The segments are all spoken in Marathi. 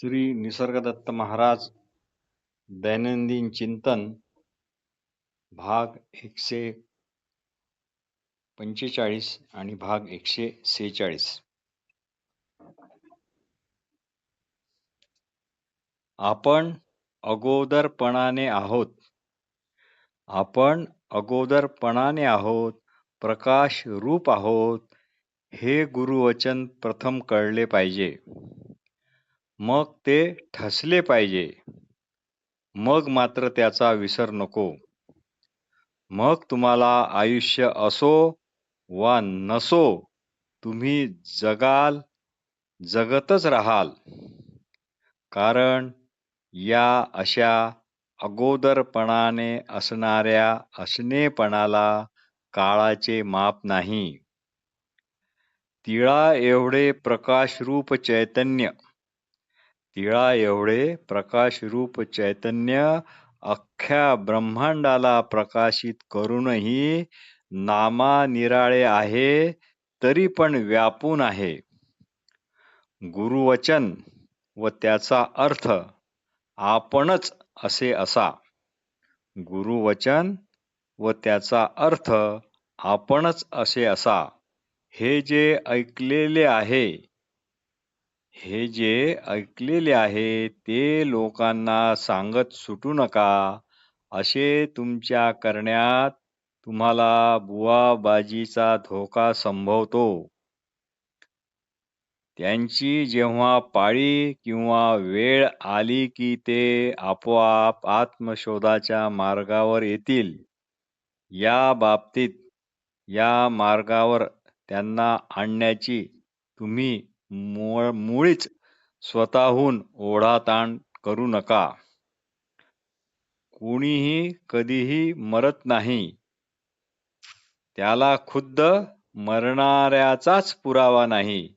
श्री निसर्गदत्त महाराज दैनंदिन चिंतन भाग एकशे पंचेचाळीस आणि भाग एकशे सेहेचाळीस. आपण अगोदरपणाने आहोत. आपण अगोदरपणाने आहोत प्रकाश रूप आहोत हे गुरुवचन प्रथम कळले पाहिजे. मग ते ठसले पाहिजे. मग मात्र त्याचा विसर नको. मग तुम्हाला आयुष्य असो वा नसो तुम्ही जगाल जगतच राहाल. कारण या अशा अगोदरपणाने असणाऱ्या असणेपणाला काळाचे माप नाही. तिळा एवढे प्रकाशरूप चैतन्य तिळा एवढे प्रकाशरूप चैतन्य अख्ख्या ब्रह्मांडाला प्रकाशित करूनही नामा निराळे आहे तरी पण व्यापून आहे. गुरुवचन व त्याचा अर्थ आपणच असे असा. गुरुवचन व त्याचा अर्थ आपणच असे असा. हे जे ऐकलेले आहे हे जे ऐकलेले आहे ते लोकांना सांगत सुटू नका. असे तुमच्या करण्यात तुम्हाला बुवाबाजीचा धोका संभवतो. त्यांची जेव्हा पाळी किंवा वेळ आली की ते आपोआप आत्मशोधाच्या मार्गावर येतील. या बाबतीत या मार्गावर त्यांना आणण्याची तुम्ही मुळीच स्वतःहून ओढाताण करू नका. कुणीही कधीही मरत नाही. त्याला खुद्द मरणाऱ्याचाच पुरावा नाही.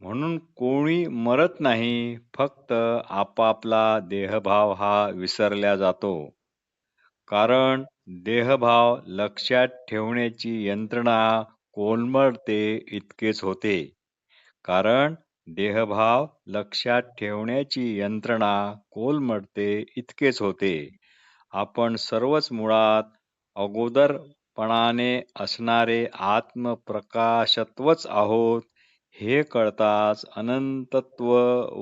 म्हणून कोणी मरत नाही फक्त आपापला देहभाव हा विसरल्या जातो. कारण देहभाव लक्षात ठेवण्याची यंत्रणा कोलमडते इतकेच होते. कारण देहभाव लक्षात ठेवण्याची यंत्रणा कोलमडते इतकेच होते. आपण सर्वच मुळात अगोदरपणाने असणारे आत्मप्रकाशत्वच आहोत हे कळताच अनंतत्व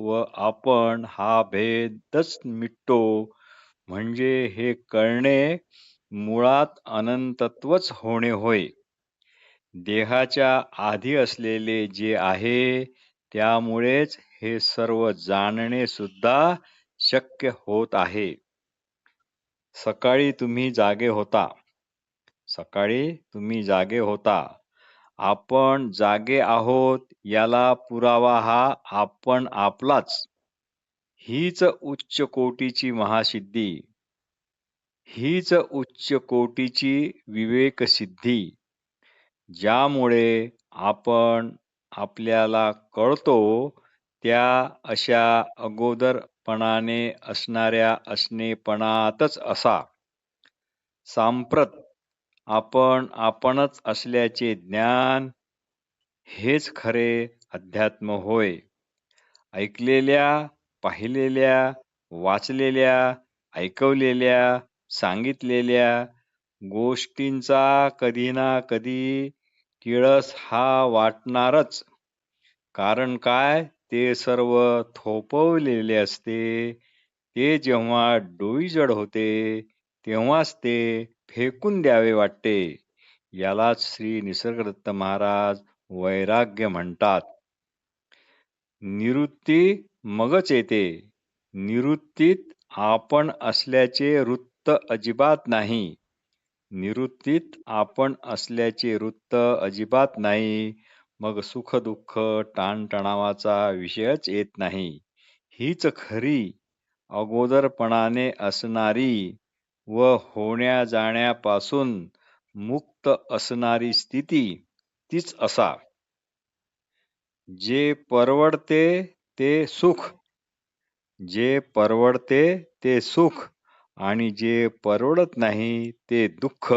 व आपण हा भेदच मिटतो. म्हणजे हे कळणे मुळात अनंतत्वच होणे होय. देहाच्या आधी असलेले जे आहे त्यामुळेच हे सर्व जाणणे सुद्धा शक्य होत आहे. सकाळी तुम्ही जागे होता. सकाळी तुम्ही जागे होता. आपण जागे आहोत याला पुरावा हा आपण आपलाच. हीच उच्च कोटीची महासिद्धी. हीच उच्च कोटीची विवेकसिद्धी. ज्यामुळे आपण आपल्याला कळतो त्या अशा अगोदरपणाने असणाऱ्या असणेपणातच असा. सांप्रत आपण आपणच असल्याचे ज्ञान हेच खरे अध्यात्म होय. ऐकलेल्या पाहिलेल्या वाचलेल्या ऐकवलेल्या सांगितलेल्या गोष्टींचा कधी ना कधी किळस हा वाटणारच. कारण काय? ते सर्व थोपवलेले असते. ते जेव्हा डोईजड होते तेव्हाच ते फेकून द्यावे वाटते. यालाच श्री निसर्गदत्त महाराज वैराग्य म्हणतात. निवृत्ती मगच येते. निवृत्तीत आपण असल्याचे वृत्त अजिबात नाही. निवृत्तीत आपण असल्याचे वृत्त अजिबात नाही. मग सुख दुःख ताणतणावाचा विषयच येत नाही. हीच खरी अगोदरपणाने असणारी व होण्या जाण्यापासून मुक्त असणारी स्थिती तीच असा. जे परवडते ते सुख. जे परवडते ते सुख. आणि जे परवडत नाही ते दुःख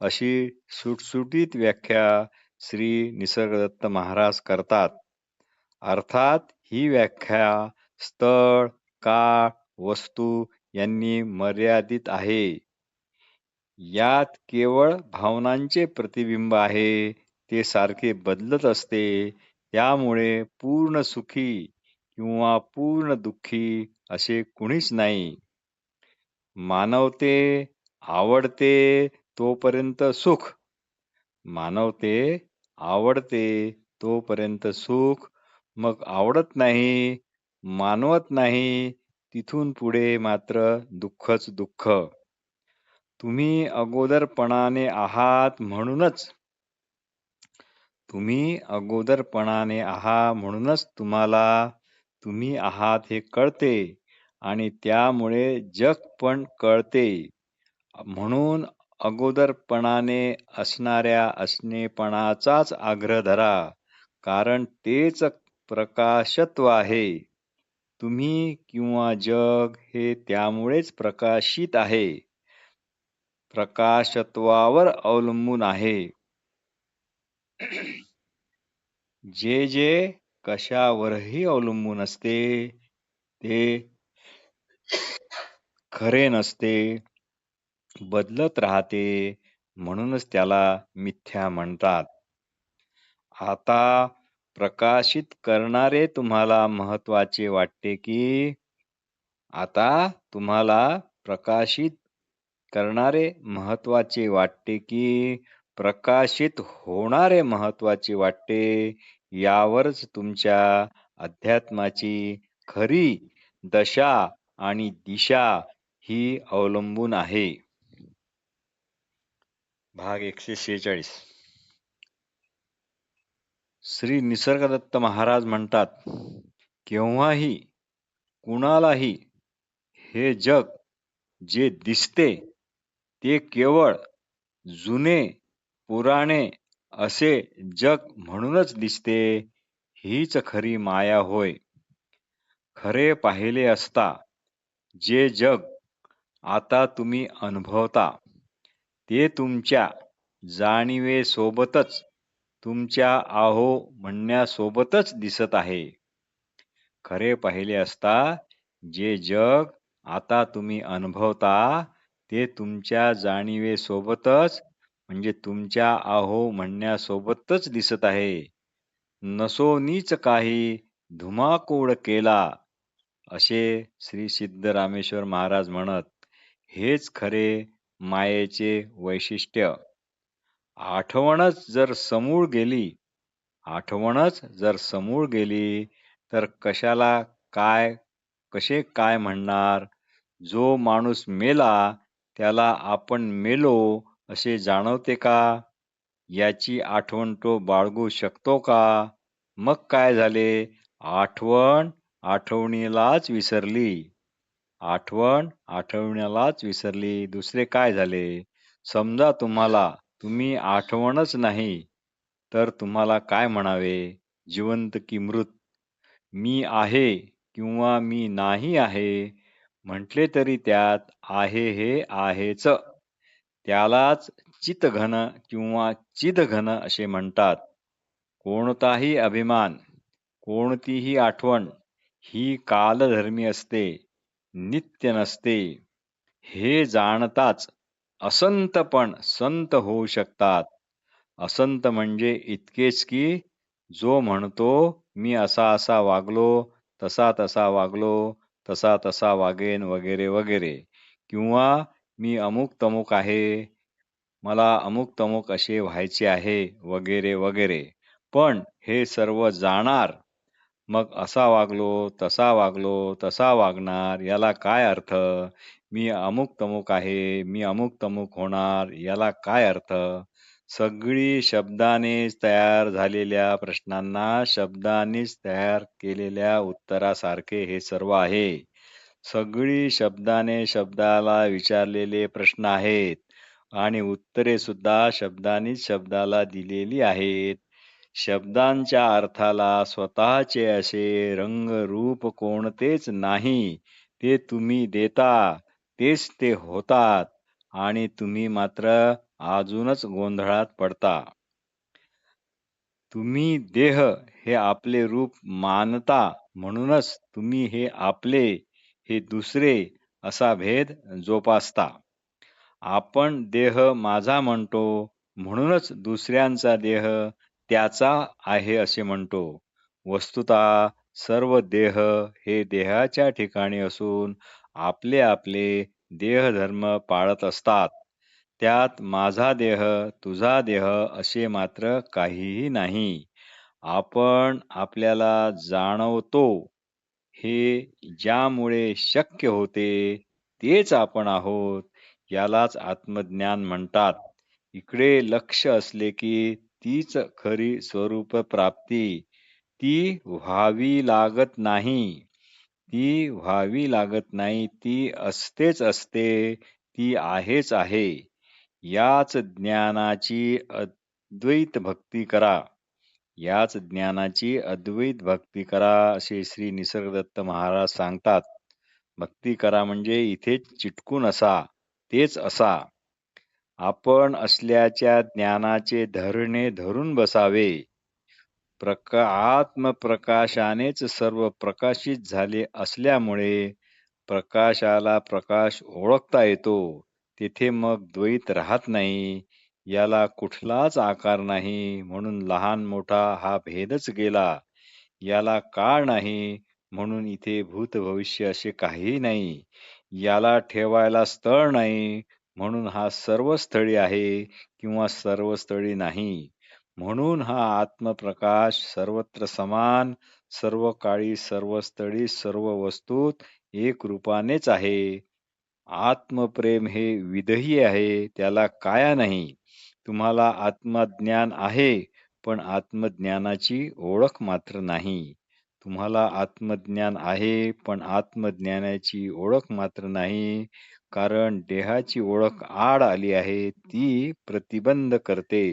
अशी सुटसुटीत व्याख्या श्री निसर्गदत्त महाराज करतात. अर्थात ही व्याख्या स्थळ काळ वस्तू यांनी मर्यादित आहे. यात केवळ भावनांचे प्रतिबिंब आहे ते सारखे बदलत असते त्यामुळे पूर्ण सुखी किंवा पूर्ण दुःखी असे कुणीच नाही. मानवते आवडते तोपर्यंत सुख. मानवते आवडते तोपर्यंत सुख. मग आवडत नाही मानवत नाही तिथून पुढे मात्र दुःखच दुःख. तुम्ही अगोदरपणाने आहात म्हणूनच तुम्ही अगोदरपणाने आहात म्हणूनच तुम्हाला तुम्ही आहात हे कळते. आणि त्यामुळे जग पण कळते. म्हणून अगोदरपणाने असणाऱ्या असणेपणाचाच आग्रह धरा. कारण तेच प्रकाशत्व आहे. तुम्ही किंवा जग हे त्यामुळेच प्रकाशित आहे. प्रकाशत्वावर अवलंबून आहे. जे जे कशावरही अवलंबून असते ते खरे नसते बदलत राहते म्हणूनच त्याला मिथ्या म्हणतात. आता प्रकाशित करणारे तुम्हाला महत्त्वाचे वाटते की आता तुम्हाला प्रकाशित करणारे महत्त्वाचे वाटते की प्रकाशित होणारे महत्त्वाचे वाटते यावरच तुमच्या अध्यात्माची खरी दशा आणि दिशा ही अवलंबून आहे. भाग एकशे शेहेचाळीस. श्री निसर्गदत्त महाराज म्हणतात केव्हाही कुणालाही हे जग जे दिसते ते केवळ जुने पुराणे असे जग म्हणूनच दिसते हीच खरी माया होय. खरे पाहिले असता जे जग आता तुम्ही अनुभवता ते तुमच्या जाणीवेसोबतच तुमच्या आहो म्हणण्यासोबतच दिसत आहे. खरे पाहिले असता जे जग आता तुम्ही अनुभवता ते तुमच्या जाणीवेसोबतच म्हणजे तुमच्या आहो म्हणण्यासोबतच दिसत आहे. नसोनीच काही धुमाकूळ केला असे श्री सिद्धरामेश्वर महाराज म्हणत हेच खरे मायेचे वैशिष्ट्य. आठवणच जर समूळ गेली आठवणच जर समूळ गेली तर कशाला काय कसे काय म्हणणार? जो माणूस मेला त्याला आपण मेलो असे जाणवते का? याची आठवण तो बाळगू शकतो का? मग काय झाले? आठवण आठवणीलाच विसरली. आठवण आठवण्यालाच विसरली. दुसरे काय झाले? समजा तुम्हाला तुम्ही आठवणच नाही तर तुम्हाला काय म्हणावे? जिवंत की मृत. मी आहे किंवा मी नाही आहे म्हटले तरी त्यात आहे हे आहेच. त्यालाच चितघन किंवा चिदघन असे म्हणतात. कोणताही अभिमान कोणतीही आठवण ही कालधर्मी असते नित्य नसते हे जाणताच असंत पण संत होऊ शकतात. असंत म्हणजे इतकेच की जो म्हणतो मी असा असा वागलो तसा तसा वागलो तसा तसा वागेन वगैरे वगैरे. किंवा मी अमुक तमुक आहे मला अमुक तमुक असे व्हायचे आहे वगैरे वगैरे. पण हे सर्व जाणार मग असा वागलो तसा वागलो तसा वागणार याला काय अर्थ? मी अमुक तमुक आहे मी अमुक तमुक होणार याला काय अर्थ? सगळी शब्दानेच तयार झालेल्या प्रश्नांना शब्दानेच तयार केलेल्या उत्तरासारखे हे सर्व आहे. सगळी शब्दाने शब्दाला विचारलेले प्रश्न आहेत आणि उत्तरे सुद्धा शब्दानेच शब्दाला दिलेली आहेत. शब्दांच्या अर्थाला स्वतःचे असे रंग रूप कोणतेच नाही. ते तुम्ही देता तेच ते होतात आणि तुम्ही मात्र अजूनच गोंधळात पडता. तुम्ही देह हे आपले रूप मानता म्हणूनच तुम्ही हे आपले हे दुसरे असा भेद जोपासता. आपण देह माझा म्हणतो म्हणूनच दुसऱ्यांचा देह त्याचा आहे असे म्हणतो. वस्तुता सर्व देह हे देहाच्या ठिकाणी असून आपले आपले देहधर्म पाळत असतात. त्यात माझा देह तुझा देह असे मात्र काहीही नाही. आपण आपल्याला जाणवतो. हे ज्यामुळे शक्य होते तेच आपण आहोत यालाच आत्मज्ञान म्हणतात. इकडे लक्ष असले की तीच खरी स्वरूप प्राप्ती ती व्हावी लागत नाही. ती व्हावी लागत नाही. ती असतेच असते. ती आहेच आहे. याच ज्ञानाची अद्वैत भक्ती करा. याच ज्ञानाची अद्वैत भक्ती करा असे श्री निसर्गदत्त महाराज सांगतात. भक्ती करा म्हणजे इथे चिटकून असा तेच असा. आपण असल्याच्या ज्ञानाचे धरणे धरून बसावे. प्रका आत्मप्रकाशानेच सर्व प्रकाशित झाले असल्यामुळे प्रकाशाला प्रकाश ओळखता येतो. तिथे मग द्वैत राहत नाही. याला कुठलाच आकार नाही म्हणून लहान मोठा हा भेदच गेला. याला काळ नाही म्हणून इथे भूत भविष्य असे काही नाही. याला ठेवायला स्थळ नाही म्हणून हा सर्व स्थळी आहे किंवा सर्व स्थळी नाही. म्हणून हा आत्मप्रकाश सर्वत्र समान सर्व काळी सर्व स्थळी सर्व वस्तूत एक रूपानेच आहे. आत्मप्रेम हे विधही आहे त्याला काया नाही. तुम्हाला आत्मज्ञान आहे पण आत्मज्ञानाची ओळख मात्र नाही. तुम्हाला आत्मज्ञान आहे पण आत्मज्ञानाची ओळख मात्र नाही. कारण देहाची ओळख आड आली आहे ती प्रतिबंध करते.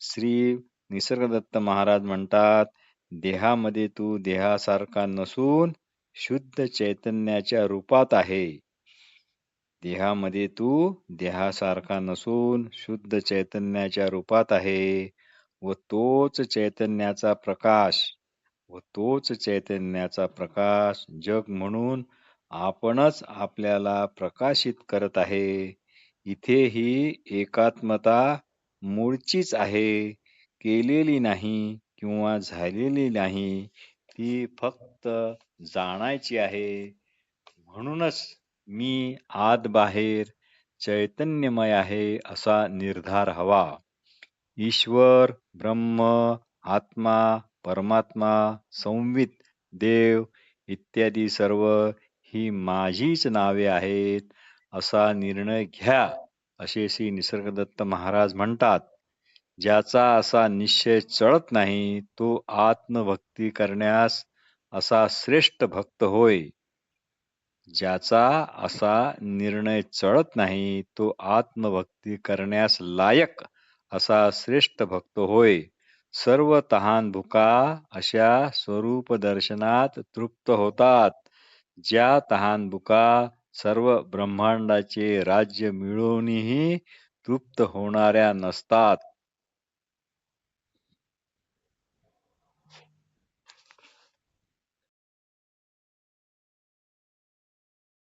श्री निसर्गदत्त महाराज म्हणतात देहामध्ये तू देहासारखा नसून शुद्ध चैतन्याच्या रूपात आहे. देहामध्ये तू देहासारखा नसून शुद्ध चैतन्याच्या रूपात आहे. व तोच चैतन्याचा प्रकाश व तोच चैतन्याचा प्रकाश जग म्हणून आपणच आपल्याला प्रकाशित करत आहे. इथे ही एकात्मता मूळचीच आहे. केलेली नाही किंवा झालेली नाही ती फक्त जाणायची आहे. म्हणूनच मी आत बाहेर चैतन्यमय आहे असा निर्धार हवा. ईश्वर ब्रह्म आत्मा परमात्मा संवित देव इत्यादी सर्व ही माझीच नावे आहेत असा निर्णय घ्या असे श्री निसर्गदत्त महाराज म्हणतात. ज्याचा असा निश्चय चळत नाही तो आत्मभक्ती करण्यास असा श्रेष्ठ भक्त होय. ज्याचा असा निर्णय चळत नाही तो आत्मभक्ती करण्यास लायक असा श्रेष्ठ भक्त होय. सर्व तहान भुका अशा स्वरूप दर्शनात तृप्त होतात. ज्या तहान बुका सर्व ब्रह्मांडाचे राज्य मिळवूनही तृप्त होणाऱ्या नसतात.